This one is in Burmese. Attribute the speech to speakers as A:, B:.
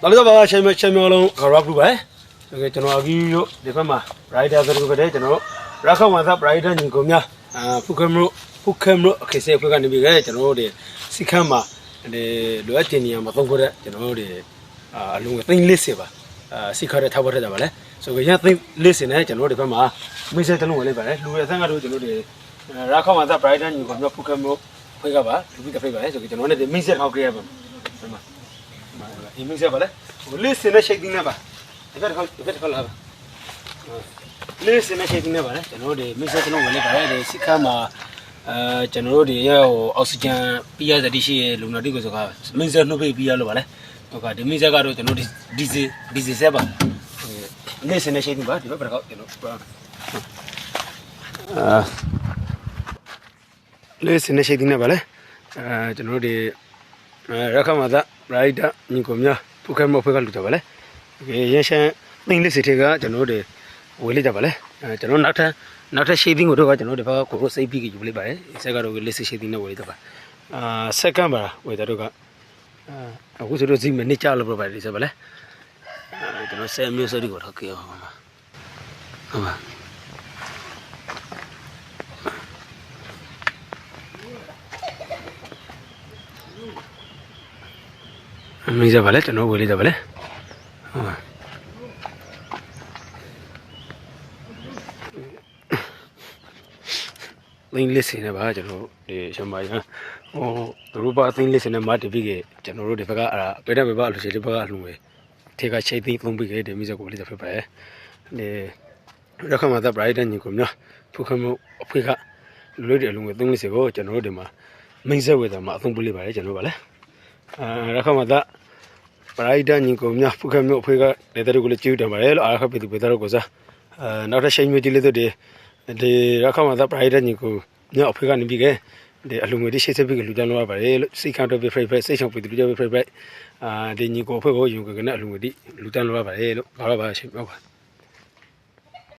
A: တော်လေးတော့ပါချင်းချင်းမျိုးလုံးခရက်ဘူးပဲโอเคကျွန်တော်အကြီးတို့ဒီဘက်မှာ rider တို့ကတည်းကျွန်တော်ရခဝါသ rider ညီကောင်များအာဖုကမလို့ဖုကမလို့အခက်စေဖွဲ့ကနေပြီးခဲ့ကျွန်တော်တို့ဒီစီခမ်းမှာဒီလိုအပ်တင်နေရမှာသုံးဖို့တဲ့ကျွန်တော်တို့ဒီအာအလုံးသိန်း40ပါအာစီခါတဲ့ထောက်ပတ်တဲ့ပါလေဆိုကြရသိန်း40နဲ့ကျွန်တော်တို့ဒီဘက်မှာမိစေတလုံးဝင်လိုက်ပါလေလူရဆန်းကတော့ကျွန်တော်တို့ဒီရခဝါသ rider ညီကောင်များဖုကမလို့ဖွဲ့ကပါလူပြီးတစ်ဖိတ်ပါလေဆိုကြကျွန်တော်တို့ဒီမိစေထောက်ကြရပါဒီမှာ ဒီမင်းဆက်ပါလေဟိုလေးစနေရှိတ်တင်းနေပါဒီဘက်ခေါဒီဘက်ခေါလာပါလေးစနေရှိတ်တင်းနေပါလေကျွန်တော်တို့ဒီမင်းဆက်ကျွန်တော်ဝင်လိုက်ပါလေဒီစစ်ခါမှာအဲကျွန်တော်တို့ဒီရဲ့ဟိုအောက်ဆီဂျင်ပြရတဲ့ရှိရဲ့လူနာတိကိုဆိုကမင်းဆက်နှုတ်ပိတ်ပြရလို့ပါလေဟိုကဒီမင်းဆက်ကတော့ကျွန်တော်ဒီဒီဇယ်ဒီဇယ်ဆက်ပါလေးစနေရှိတ်တင်းပါဒီဘက်ခေါကျွန်တော်အာလေးစနေရှိတ်တင်းနေပါလေအဲကျွန်တော်တို့ဒီအဲ ရခမသားရိုက်တာညီကိုများဖုခဲမဖုခဲလူကြပါလေဒီရန်ရှန်သိန်းလေးစစ်တွေကကျွန်တော်တို့ဝေးလိုက်ကြပါလေကျွန်တော်နောက်ထပ်နောက်ထပ်ရှေးသင်းကိုတော့ကျွန်တော်တို့ဘက်ကကိုကိုစိတ်ပြီးကြည့်လိုက်ပါတယ်ဆက်ကတော့လေးစစ်ရှေးသင်းနဲ့ဝေးလိုက်တော့ပါအာဆက်ကမ်းပါဝေးတော့ကအခုဆိုတော့ဇီမနစ်ကြလို့ပြပါတယ်ဆိုပါလေကျွန်တော်ဆယ်မျိုးစရိကိုထောက်ကြအောင်ပါဟုတ်ပါ မိကြပါလေကျွန်တော်ဝေးလိုက်ကြပါလေဟုတ်ပါသိန်းလေးစင်နဲ့ပါကျွန်တော်ဒီရှမရန်ဟိုသူတို့ပါသိန်းလေးစင်နဲ့မတပိကေကျွန်တော်တို့ဒီဘက်ကအဲ့ဒါပေတဲ့ဘက်အလူရှိဒီဘက်ကအလူဝေထေကချိတ်သိန်းသုံးပိကေဒီမိစကိုလေးတစ်ဖက်ပဲဒီရခမသာ bright ညီကိုမြဖုခမအဖေကလူတွေအလူငွေသိန်းလေးစကိုကျွန်တော်တို့ဒီမှာမိတ်ဆက်ဝေတာမှာအသုံးပေးလိုက်ပါတယ်ကျွန်တော်ပါလေအာ ရခမသာပရိုက်တာညီကိုမြဖုခမျိုးအဖေကလက်တဲ့ကိုလည်းကျူးတယ်ပါတယ်လို့အားခပိတူပေတာကိုစားအဲနောက်တစ်ချိန်မျိုးကြည့်လို့ဒီဒီရခမသာပရိုက်တာညီကိုမြအဖေကနေပြီးကဲဒီအလူငွေတိရှိစပိကလူတန်းလို့ရပါတယ်လို့စိတ်ခံတော့ပြဖိဖိစိတ်ချောင်ပေတူကြပြဖိဖိအာဒီညီကိုအဖေကိုယူကနေအလူငွေတိလူတန်းလို့ရပါတယ်လို့ပြောရပါရှိဟုတ်ပါ